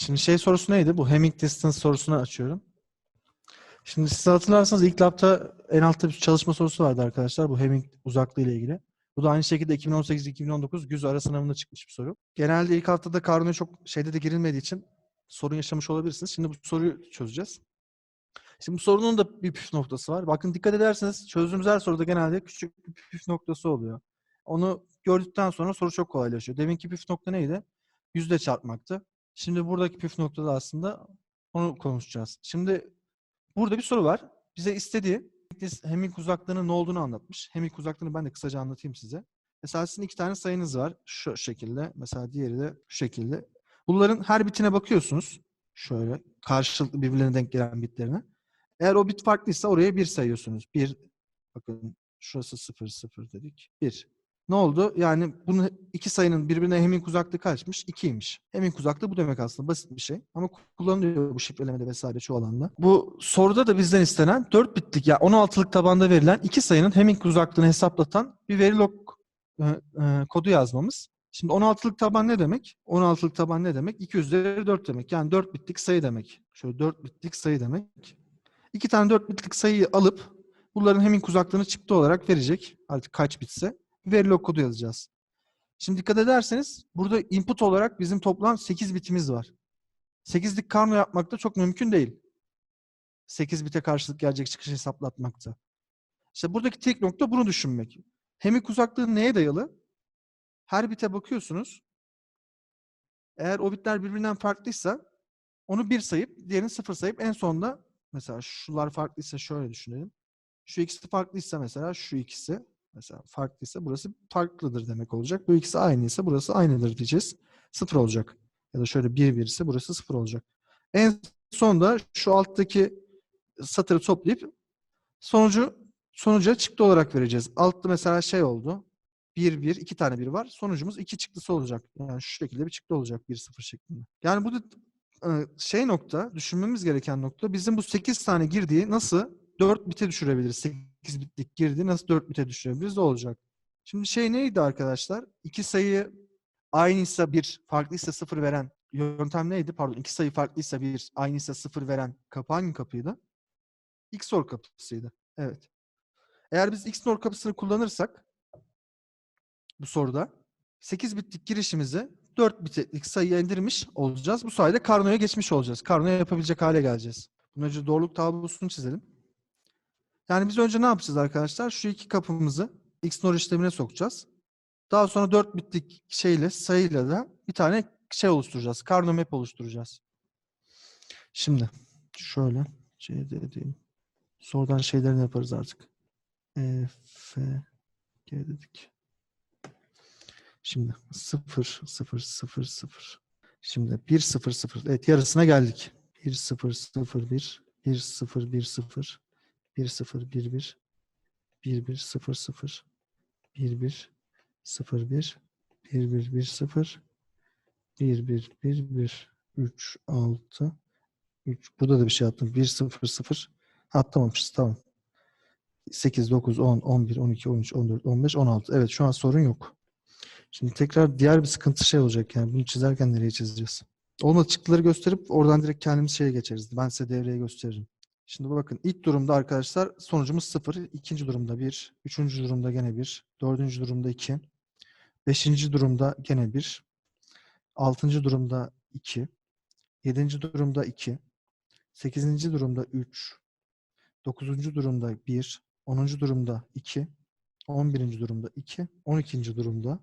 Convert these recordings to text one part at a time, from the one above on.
Şimdi şey sorusu neydi? Bu Hamming distance sorusunu açıyorum. Şimdi siz hatırlarsanız ilk labda en altta bir çalışma sorusu vardı arkadaşlar. Bu Hamming uzaklığı ile ilgili. Bu da aynı şekilde 2018-2019 güz ara sınavında çıkmış bir soru. Genelde ilk haftada karnoya çok şeyde de girilmediği için sorun yaşamış olabilirsiniz. Şimdi bu soruyu çözeceğiz. Şimdi bu sorunun da bir püf noktası var. Bakın dikkat ederseniz çözdüğümüz her soruda genelde küçük bir püf noktası oluyor. Onu gördükten sonra soru çok kolaylaşıyor. Deminki püf nokta neydi? Yüzde çarpmaktı. Şimdi buradaki püf noktada aslında onu konuşacağız. Şimdi burada bir soru var. Bize istediği Hamming uzaklığının ne olduğunu anlatmış. Hamming uzaklığını ben de kısaca anlatayım size. Mesela sizin iki tane sayınız var. Şu şekilde. Mesela diğeri de şu şekilde. Bunların her bitine bakıyorsunuz. Şöyle karşılıklı birbirlerine denk gelen bitlerine. Eğer o bit farklıysa oraya bir sayıyorsunuz. Bir, bakın şurası 0, 0 dedik. 1. Ne oldu? Yani bunu iki sayının birbirine Hamming uzaklığı kaçmış? 2'ymiş. Hamming uzaklığı bu demek aslında. Basit bir şey. Ama kullanılıyor bu şifrelemede vesaire çoğu alanda. Bu soruda da bizden istenen 4 bitlik ya yani 16'lık tabanda verilen iki sayının Hamming uzaklığını hesaplatan bir verilog e, e, kodu yazmamız. Şimdi 16'lık taban ne demek? 16'lık taban ne demek? 2 üzeri 4 demek. Yani 4 bitlik sayı demek. Şöyle 4 bitlik sayı demek. İki tane 4 bitlik sayıyı alıp bunların Hamming uzaklığını çıktı olarak verecek. Artık kaç bitse. Verilog kodu yazacağız. Şimdi dikkat ederseniz burada input olarak bizim toplam 8 bitimiz var. 8'lik karno yapmak da çok mümkün değil. 8 bite karşılık gelecek çıkış hesaplatmakta. İşte buradaki tek nokta bunu düşünmek. Hamming uzaklığı neye dayalı? Her bite bakıyorsunuz. Eğer o bitler birbirinden farklıysa onu bir sayıp diğerini sıfır sayıp en sonunda mesela şular farklıysa şöyle düşünelim. Şu ikisi farklıysa mesela şu ikisi mesela farklıysa burası farklıdır demek olacak. Bu ikisi aynıysa burası aynıdır diyeceğiz. Sıfır olacak. Ya da şöyle bir bir ise burası sıfır olacak. En sonunda şu alttaki satırı toplayıp sonucu sonuca çıktı olarak vereceğiz. Altta mesela şey oldu. 1 1 iki tane bir var. Sonucumuz iki çıktısı olacak. Yani şu şekilde bir çıktı olacak 1 0 şeklinde. Yani bu da şey nokta, düşünmemiz gereken nokta bizim bu 8 tane girdiği nasıl 4 bite düşürebiliriz? 8 bitlik girdi nasıl 4 bite düşürebiliriz? O olacak. Şimdi şey neydi arkadaşlar? İki sayı aynıysa bir, farklıysa sıfır veren yöntem neydi? Pardon, iki sayı farklıysa bir, aynıysa sıfır veren kapı hangi kapıydı? XOR kapısıydı. Evet. Eğer biz XOR kapısını kullanırsak bu soruda 8 bitlik girişimizi 4 bitlik sayıya indirmiş olacağız. Bu sayede karnoya geçmiş olacağız. Karnoya yapabilecek hale geleceğiz. Bunun önce doğruluk tablosunu çizelim. Yani biz önce ne yapacağız arkadaşlar? Şu iki kapımızı XNOR işlemine sokacağız. Daha sonra 4 bitlik şeyle, sayıyla da bir tane şey oluşturacağız. Karno map oluşturacağız. Şimdi şöyle CD diyeyim. Sonradan şeylerini yaparız artık. E, F, G dedik. Şimdi 0, 0, 0, 0. Şimdi 1, 0, 0. Evet yarısına geldik. 1, 0, 0, 1, 1, 0, 1, 0. 1 0 1 1 1 1 0 0 1 1 0 1 1 1 1 0 1 1 1 1 3 6 3 burada da bir şey yaptım. 1 0 0 atlamamışız tamam. 8 9 10 11 12 13 14 15 16 evet şu an sorun yok. Şimdi tekrar diğer bir sıkıntı şey olacak yani bunu çizerken nereye çizeceğiz? Olmadı çıktıları gösterip oradan direkt kendimiz şeye geçeriz. Ben size devreye gösteririm. Şimdi bakın ilk durumda arkadaşlar sonucumuz 0. ikinci durumda 1. Üçüncü durumda gene 1. Dördüncü durumda 2. Beşinci durumda gene 1. Altıncı durumda 2. Yedinci durumda 2. Sekizinci durumda 3. Dokuzuncu durumda 1. Onuncu durumda 2. On birinci durumda 2. On ikinci durumda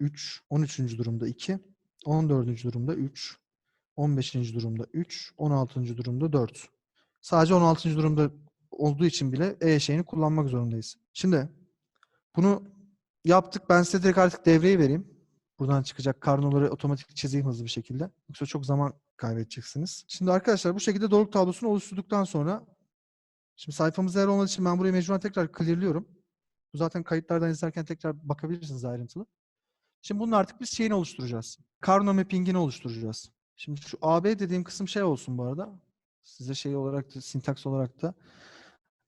3. On üçüncü durumda 2. On dördüncü durumda 3. On beşinci durumda 3. On altıncı durumda 4. Sadece 16. durumda olduğu için bile E şeyini kullanmak zorundayız. Şimdi bunu yaptık. Ben size direkt artık devreyi vereyim. Buradan çıkacak karnoları otomatik çizeyim hızlı bir şekilde. Yoksa çok zaman kaybedeceksiniz. Şimdi arkadaşlar bu şekilde doğruluk tablosunu oluşturduktan sonra şimdi sayfamız eğer olmadığı için ben burayı mecburen tekrar clearlıyorum. Bu zaten kayıtlardan izlerken tekrar bakabilirsiniz ayrıntılı. Şimdi bunun artık biz şeyini oluşturacağız. Karno mapping'ini oluşturacağız. Şimdi şu AB dediğim kısım şey olsun bu arada size şey olarak da sintaks olarak da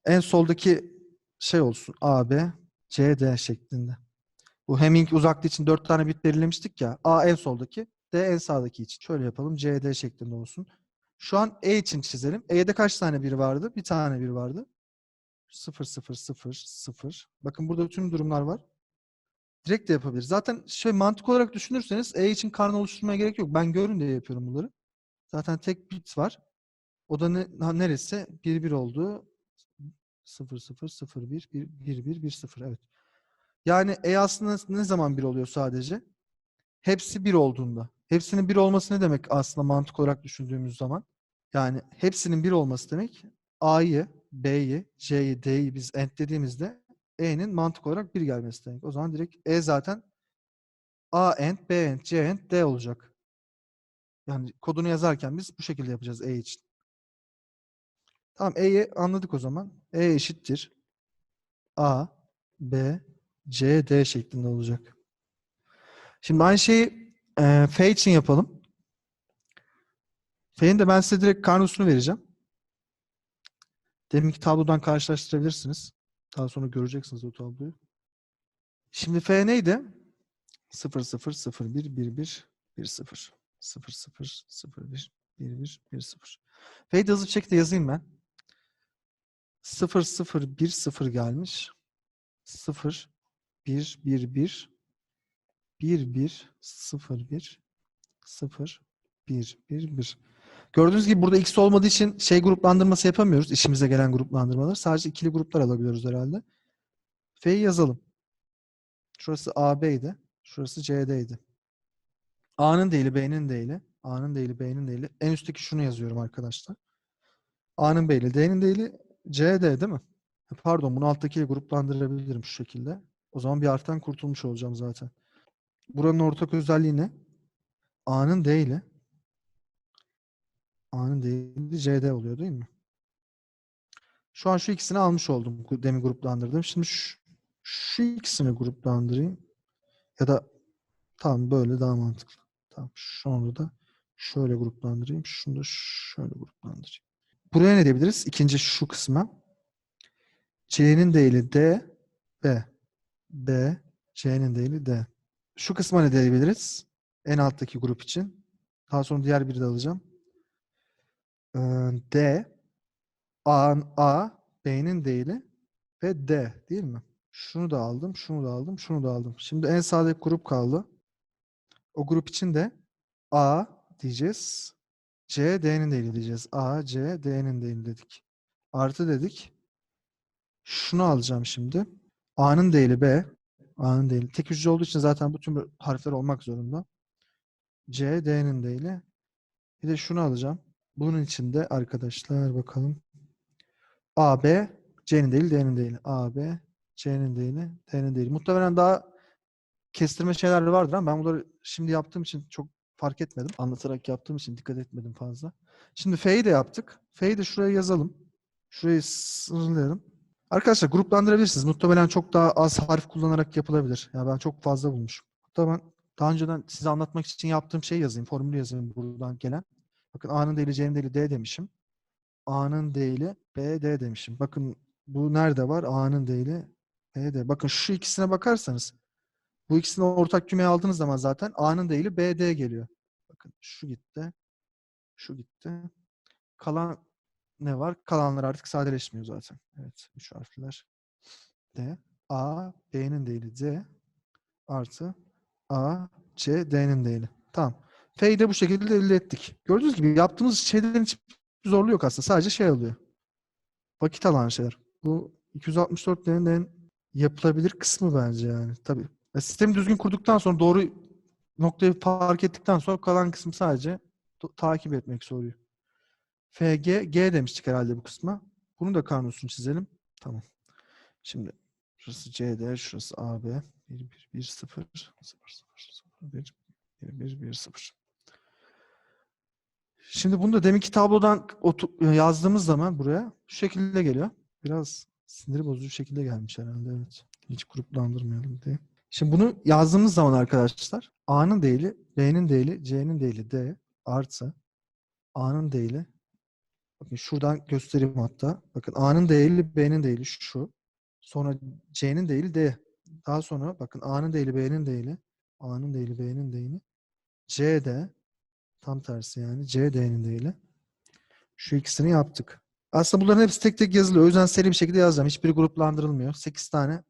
en soldaki şey olsun A, B, C, D şeklinde. Bu Hamming uzaklığı için dört tane bit belirlemiştik ya. A en soldaki, D D en sağdaki için. Şöyle yapalım. CD şeklinde olsun. Şu an E için çizelim. E'de kaç tane bir vardı? Bir tane bir vardı. 0, 0, 0, 0. Bakın burada bütün durumlar var. Direkt de yapabiliriz. Zaten şey mantık olarak düşünürseniz E için karne oluşturmaya gerek yok. Ben görün diye yapıyorum bunları. Zaten tek bit var. O da ne, ha, neresi? 1, 1 oldu. 0, 0, 0, 1, 1, 1, 1, 1, 0. Evet. Yani E aslında ne zaman 1 oluyor sadece? Hepsi 1 olduğunda. Hepsinin 1 olması ne demek aslında mantık olarak düşündüğümüz zaman? Yani hepsinin 1 olması demek A'yı, B'yi, C'yi, D'yi biz dediğimizde E'nin mantık olarak 1 gelmesi demek. O zaman direkt E zaten A end, B end, C end, D olacak. Yani kodunu yazarken biz bu şekilde yapacağız E için. Tamam E'yi anladık o zaman. E eşittir. A, B, C, D şeklinde olacak. Şimdi aynı şeyi e, F için yapalım. F'in de ben size direkt karnosunu vereceğim. Deminki tablodan karşılaştırabilirsiniz. Daha sonra göreceksiniz o tabloyu. Şimdi F neydi? 0 0 0 1 1 1 1 0 0 0 0 1 1 1 1 0. F'yi de hızlı bir şekilde yazayım ben. 0 0 1 0 gelmiş. 0 1 1 1 1 1 0 1 0 1 1 1 Gördüğünüz gibi burada x olmadığı için şey gruplandırması yapamıyoruz. İşimize gelen gruplandırmalar. Sadece ikili gruplar alabiliyoruz herhalde. F'yi yazalım. Şurası AB'ydi. Şurası CD'ydi. A'nın değili B'nin değili. A'nın değili B'nin değili. En üstteki şunu yazıyorum arkadaşlar. A'nın B'li D'nin değili CD değil mi? Pardon bunu alttakiyle gruplandırabilirim şu şekilde. O zaman bir harften kurtulmuş olacağım zaten. Buranın ortak özelliği ne? A'nın değili A'nın değili CD oluyor değil mi? Şu an şu ikisini almış oldum. Demin gruplandırdım. Şimdi şu, şu ikisini gruplandırayım. Ya da tamam böyle daha mantıklı. Tamam şunu da şöyle gruplandırayım. Şunu da şöyle gruplandırayım. Buraya ne diyebiliriz? İkinci şu kısma. C'nin değili D, B. B, C'nin değili D. Şu kısma ne diyebiliriz? En alttaki grup için. Daha sonra diğer biri de alacağım. Ee, D, A, A, B'nin değili ve D değil mi? Şunu da aldım, şunu da aldım, şunu da aldım. Şimdi en sağdaki grup kaldı. O grup için de A diyeceğiz. C, D'nin değili diyeceğiz. A, C, D'nin değili dedik. Artı dedik. Şunu alacağım şimdi. A'nın değili B. A'nın değili. Tek hücre olduğu için zaten bu tüm harfler olmak zorunda. C, D'nin değili. Bir de şunu alacağım. Bunun içinde arkadaşlar bakalım. A, B, C'nin değili, D'nin değili. A, B, C'nin değili, D'nin değili. Muhtemelen daha kestirme şeyler vardır ama ben bunları şimdi yaptığım için çok fark etmedim. Anlatarak yaptığım için dikkat etmedim fazla. Şimdi F'yi de yaptık. F'yi de şuraya yazalım. Şurayı sınırlayalım. Arkadaşlar gruplandırabilirsiniz. Muhtemelen çok daha az harf kullanarak yapılabilir. Ya ben çok fazla bulmuşum. Hatta daha önceden size anlatmak için yaptığım şeyi yazayım. Formülü yazayım buradan gelen. Bakın A'nın değili C'nin değili D demişim. A'nın değili B, D demişim. Bakın bu nerede var? A'nın değili B, D. Bakın şu ikisine bakarsanız bu ikisini ortak kümeye aldığınız zaman zaten A'nın değili B, D geliyor. Bakın şu gitti. Şu gitti. Kalan ne var? Kalanlar artık sadeleşmiyor zaten. Evet. Üç harfler. D. A, B'nin değili D artı A, C, D'nin değili. Tamam. F'yi de bu şekilde elde ettik. Gördüğünüz gibi yaptığımız şeylerin hiçbir zorluğu yok aslında. Sadece şey oluyor. Vakit alan şeyler. Bu 264'lerin en yapılabilir kısmı bence yani. Tabii. Ya sistemi düzgün kurduktan sonra doğru noktayı fark ettikten sonra kalan kısmı sadece takip etmek soruyor. FG, G demiştik herhalde bu kısma. Bunu da karnosunu çizelim. Tamam. Şimdi şurası CD, şurası AB. 1, 1, 1, 0, 0, 0, 0, 1, 1, 1, 1, 0. Şimdi bunu da deminki tablodan otu- yazdığımız zaman buraya şu şekilde geliyor. Biraz sinir bozucu şekilde gelmiş herhalde evet. Hiç gruplandırmayalım diye. Şimdi bunu yazdığımız zaman arkadaşlar A'nın değili, B'nin değili, C'nin değili D artı A'nın değili bakın şuradan göstereyim hatta. Bakın A'nın değili, B'nin değili şu. Sonra C'nin değili D. Daha sonra bakın A'nın değili, B'nin değili, A'nın değili, B'nin değili, CD tam tersi yani CD'nin değili. Şu ikisini yaptık. Aslında bunların hepsi tek tek yazılıyor. O yüzden seri bir şekilde yazacağım. Hiçbiri gruplandırılmıyor. 8 tane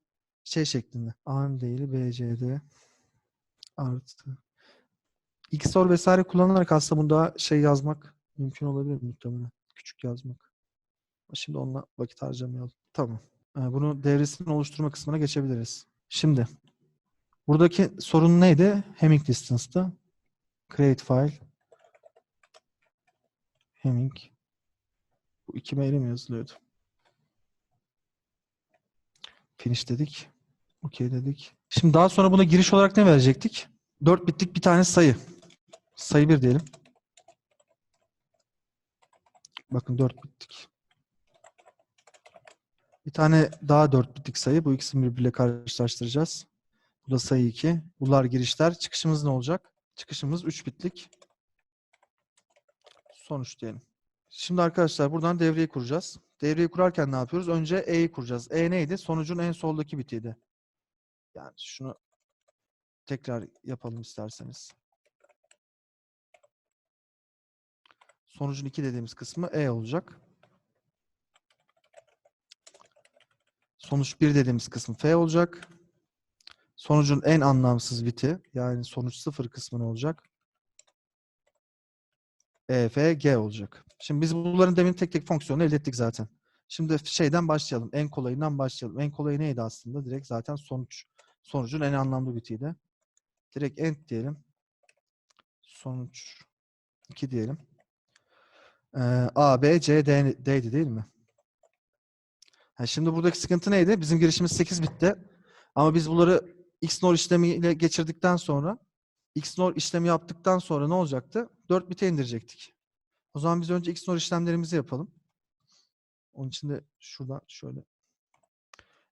şey şeklinde. A'nın değili BCD artı. XOR vesaire kullanarak aslında bunda şey yazmak mümkün olabilir muhtemelen. Küçük yazmak. Şimdi onunla vakit harcamayalım. Tamam. Ee, Bunu devresinin oluşturma kısmına geçebiliriz. Şimdi buradaki sorun neydi? Hemming distance'ta. Create file. Hemming. Bu iki mail'e mi yazılıyordu? Finish dedik. OK dedik. Şimdi daha sonra buna giriş olarak ne verecektik? 4 bitlik bir tane sayı. Sayı 1 diyelim. Bakın 4 bitlik. Bir tane daha 4 bitlik sayı. Bu ikisini birbiriyle karşılaştıracağız. Bu da sayı 2. Bunlar girişler. Çıkışımız ne olacak? Çıkışımız 3 bitlik. Sonuç diyelim. Şimdi arkadaşlar buradan devreyi kuracağız. Devreyi kurarken ne yapıyoruz? Önce E'yi kuracağız. E neydi? Sonucun en soldaki bitiydi. Yani şunu tekrar yapalım isterseniz. Sonucun 2 dediğimiz kısmı E olacak. Sonuç 1 dediğimiz kısmı F olacak. Sonucun en anlamsız biti yani sonuç 0 kısmı ne olacak? E, F, G olacak. Şimdi biz bunların demin tek tek fonksiyonunu elde ettik zaten. Şimdi şeyden başlayalım. En kolayından başlayalım. En kolayı neydi aslında? Direkt zaten sonuç. Sonucun en anlamlı bitiydi. Direkt end diyelim. Sonuç 2 diyelim. Ee, A, B, C, D, D'ydi değil mi? Ha, şimdi buradaki sıkıntı neydi? Bizim girişimiz 8 bitti. Ama biz bunları XNOR işlemiyle geçirdikten sonra XNOR işlemi yaptıktan sonra ne olacaktı? 4 bite indirecektik. O zaman biz önce XNOR işlemlerimizi yapalım. Onun için de şuradan şöyle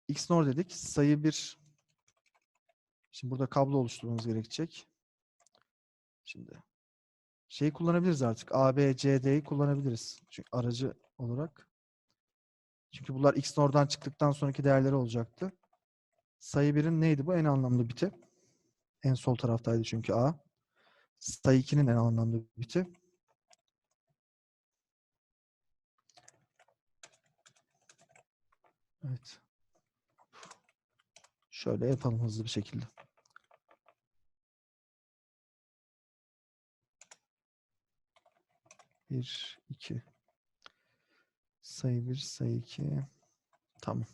XNOR dedik. Sayı 1 Şimdi burada kablo oluşturmamız gerekecek. Şimdi şeyi kullanabiliriz artık. A, B, C, D'yi kullanabiliriz. Çünkü aracı olarak. Çünkü bunlar XNOR'dan çıktıktan sonraki değerleri olacaktı. Sayı 1'in neydi bu? En anlamlı biti. En sol taraftaydı çünkü A. Sayı 2'nin en anlamlı biti. Evet. Şöyle yapalım hızlı bir şekilde. Bir, iki. Sayı bir, sayı iki. Tamam.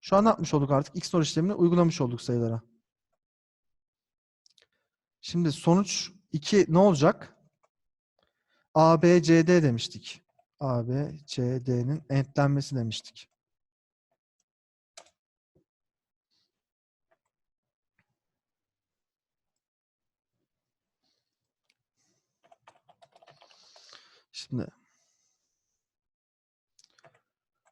Şu an ne yapmış olduk artık? XOR işlemini uygulamış olduk sayılara. Şimdi sonuç 2 ne olacak? A, B, C, D demiştik. A, B, C, D'nin entlenmesi demiştik. Şimdi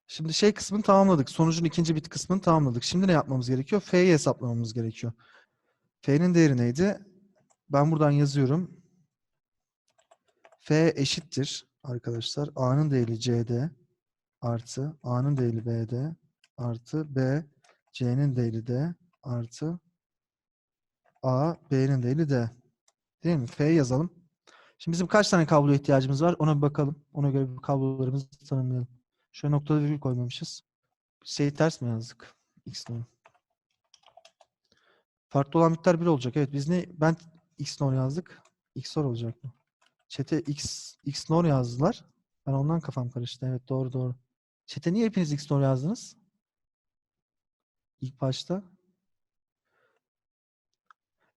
Şimdi şey kısmını tamamladık. Sonucun ikinci bit kısmını tamamladık. Şimdi ne yapmamız gerekiyor? F'yi hesaplamamız gerekiyor. F'nin değeri neydi? Ben buradan yazıyorum. F eşittir arkadaşlar. A'nın değeri CD artı A'nın değeri BD artı B C'nin değeri D artı A B'nin değeri D. Değil mi? F yazalım. Şimdi bizim kaç tane kabloya ihtiyacımız var? Ona bir bakalım. Ona göre bir kablolarımızı tanımlayalım. Şöyle noktada virgül koymamışız. Şeyi ters mi yazdık? X nolu. Farklı olan bitler 1 olacak. Evet biz ne? Ben X nol yazdık. X nol olacak mı? Çete X, X nol yazdılar. Ben ondan kafam karıştı. Evet doğru doğru. Çete niye hepiniz X nol yazdınız? İlk başta.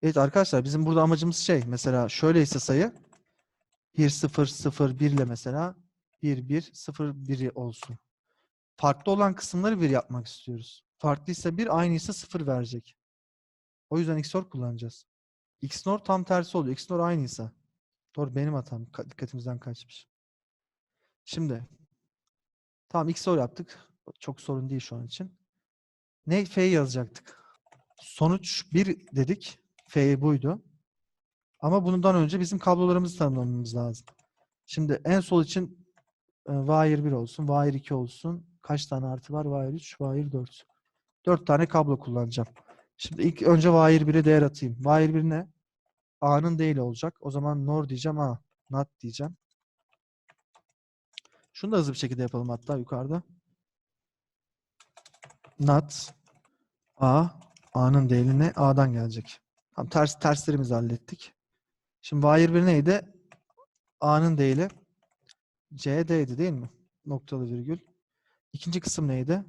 Evet arkadaşlar bizim burada amacımız şey. Mesela şöyleyse sayı 1 0 0 1 ile mesela 1 1 0 1'i olsun. Farklı olan kısımları 1 yapmak istiyoruz. Farklıysa 1, aynıysa 0 verecek. O yüzden XOR kullanacağız. XNOR tam tersi oluyor. XNOR aynıysa. Doğru benim hatam. Ka- Dikkatimizden kaçmış. Şimdi tamam XOR yaptık. Çok sorun değil şu an için. Ne F yazacaktık? Sonuç 1 dedik. F buydu. Ama bundan önce bizim kablolarımızı tanımlamamız lazım. Şimdi en sol için e, wire 1 olsun, wire 2 olsun. Kaç tane artı var? Wire 3, wire 4. 4 tane kablo kullanacağım. Şimdi ilk önce wire 1'e değer atayım. Wire 1 ne? A'nın değil olacak. O zaman nor diyeceğim A. Not diyeceğim. Şunu da hızlı bir şekilde yapalım hatta yukarıda. Not A. A'nın değili ne? A'dan gelecek. Tamam, ters terslerimizi hallettik. Şimdi wire 1 neydi? A'nın değili CD'ydi değil mi? Noktalı virgül. İkinci kısım neydi?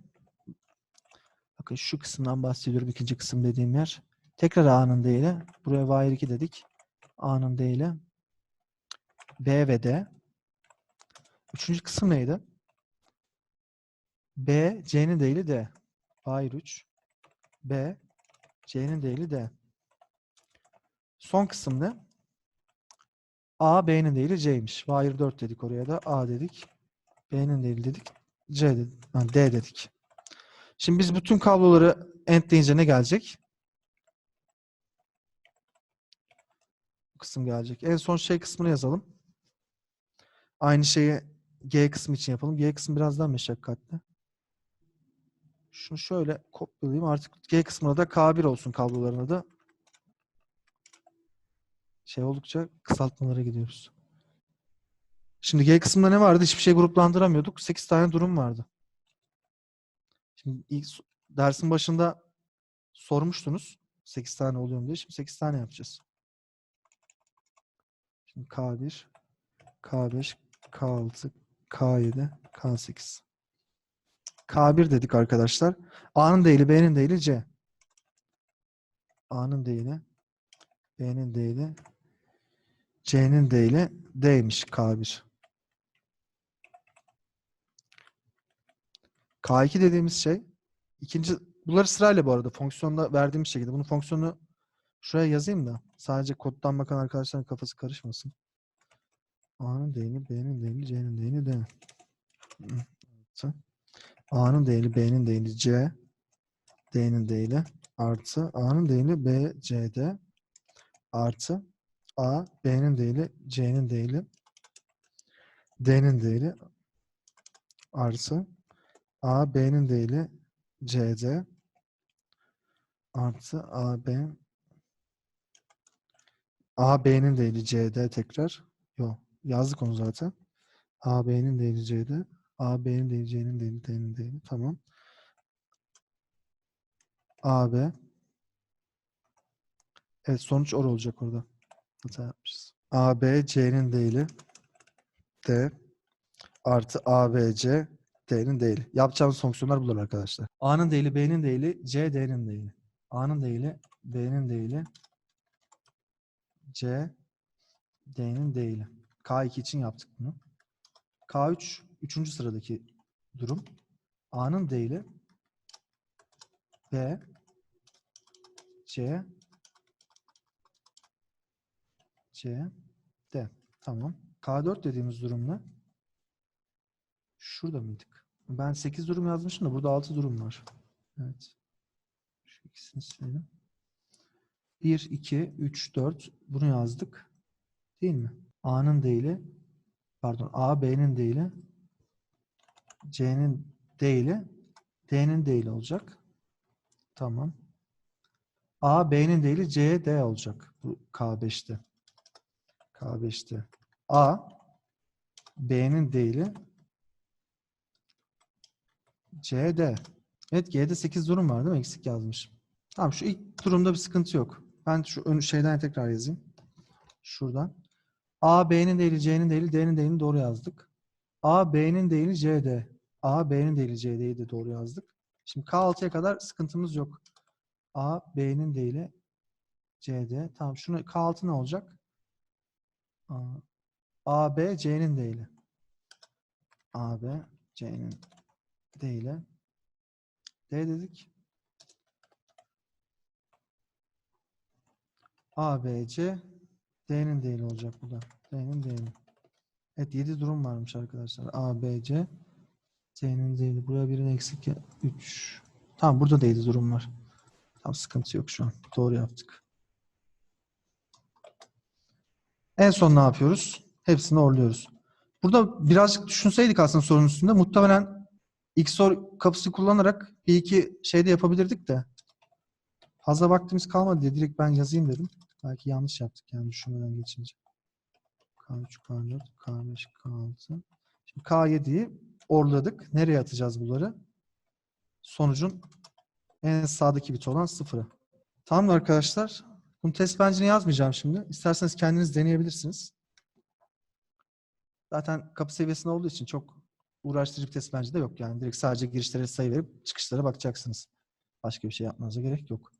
Bakın şu kısımdan bahsediyorum. ikinci kısım dediğim yer. Tekrar A'nın değili. Buraya wire 2 dedik. A'nın değili. B ve D. Üçüncü kısım neydi? B, C'nin değili D. Wire 3. B, C'nin değili D. Son kısım ne? A, B'nin değili C'ymiş. Wire 4 dedik oraya da. A dedik. B'nin değili dedik. C dedik. Ha, D dedik. Şimdi biz bütün kabloları end deyince ne gelecek? Bu kısım gelecek. En son şey kısmını yazalım. Aynı şeyi G kısmı için yapalım. G kısmı biraz daha meşakkatli. Şunu şöyle kopyalayayım. Artık G kısmına da K1 olsun kablolarına da. Şey oldukça kısaltmalara gidiyoruz. Şimdi G kısmında ne vardı? Hiçbir şey gruplandıramıyorduk. 8 tane durum vardı. Şimdi ilk dersin başında sormuştunuz. 8 tane oluyor mu diye. Şimdi 8 tane yapacağız. Şimdi K1, K5, K6, K7, K8. K1 dedik arkadaşlar. A'nın değili, B'nin değili C. A'nın değili, B'nin değili, C'nin değili D'ymiş K1. K2 dediğimiz şey ikinci bunları sırayla bu arada fonksiyonda verdiğimiz şekilde. Bunun fonksiyonu şuraya yazayım da sadece koddan bakan arkadaşların kafası karışmasın. A'nın değili, B'nin değili, C'nin değili D. Artı. A'nın değili, B'nin değili C. D'nin değili artı A'nın değili B, C, D artı A, B'nin değili, C'nin değili, D'nin değili artı A, B'nin değili, C, D artı A, B A, B'nin değili, C, D tekrar. Yok. Yazdık onu zaten. A, B'nin değili, C, D. A, B'nin değili, C'nin değili, D'nin değili. Tamam. A, B. Evet sonuç or olacak orada. Hata yapmışız. A, B, C'nin değili D artı A, B, C D'nin değili. Yapacağımız fonksiyonlar bunlar arkadaşlar. A'nın değili, B'nin değili, C, D'nin değili. A'nın değili, B'nin değili, C, D'nin değili. K2 için yaptık bunu. K3, üçüncü sıradaki durum. A'nın değili, B, C, C, D. Tamam. K4 dediğimiz durum ne? Şurada mıydık? Ben 8 durum yazmışım da burada 6 durum var. Evet. Şu ikisini silelim. 1, 2, 3, 4 bunu yazdık. Değil mi? A'nın değili pardon A, B'nin değili C'nin değili D'nin değili olacak. Tamam. A, B'nin değili C, D olacak. Bu K5'te. K5'te. A, B'nin değili C, D. Evet G'de 8 durum var değil mi? Eksik yazmışım. Tamam şu ilk durumda bir sıkıntı yok. Ben şu ön şeyden tekrar yazayım. Şuradan. A, B'nin değili, C'nin değili, D'nin değilini doğru yazdık. A, B'nin değili, C, D. A, B'nin değili, C, D'yi de doğru yazdık. Şimdi K6'ya kadar sıkıntımız yok. A, B'nin değili, C, D. Tamam şunu K6 ne olacak? A, B, C'nin değili. A, B, C'nin değili. D dedik. A, B, C, D'nin değili olacak bu da. D'nin değili. Evet 7 durum varmış arkadaşlar. A, B, C, C'nin değili. Buraya birini eksik 3. Tamam burada da 7 durum var. Tam sıkıntı yok şu an. Doğru yaptık. En son ne yapıyoruz? Hepsini orluyoruz. Burada birazcık düşünseydik aslında sorunun üstünde muhtemelen XOR kapısı kullanarak bir iki şey de yapabilirdik de fazla vaktimiz kalmadı diye direkt ben yazayım dedim. Belki yanlış yaptık yani düşünmeden geçince. K3, K4, K5, K6. Şimdi K7'yi orladık. Nereye atacağız bunları? Sonucun en sağdaki bit olan sıfıra. Tamam arkadaşlar? Bunu test bencine yazmayacağım şimdi. İsterseniz kendiniz deneyebilirsiniz. Zaten kapı seviyesinde olduğu için çok uğraştırıcı bir test bence de yok. Yani direkt sadece girişlere sayı verip çıkışlara bakacaksınız. Başka bir şey yapmanıza gerek yok.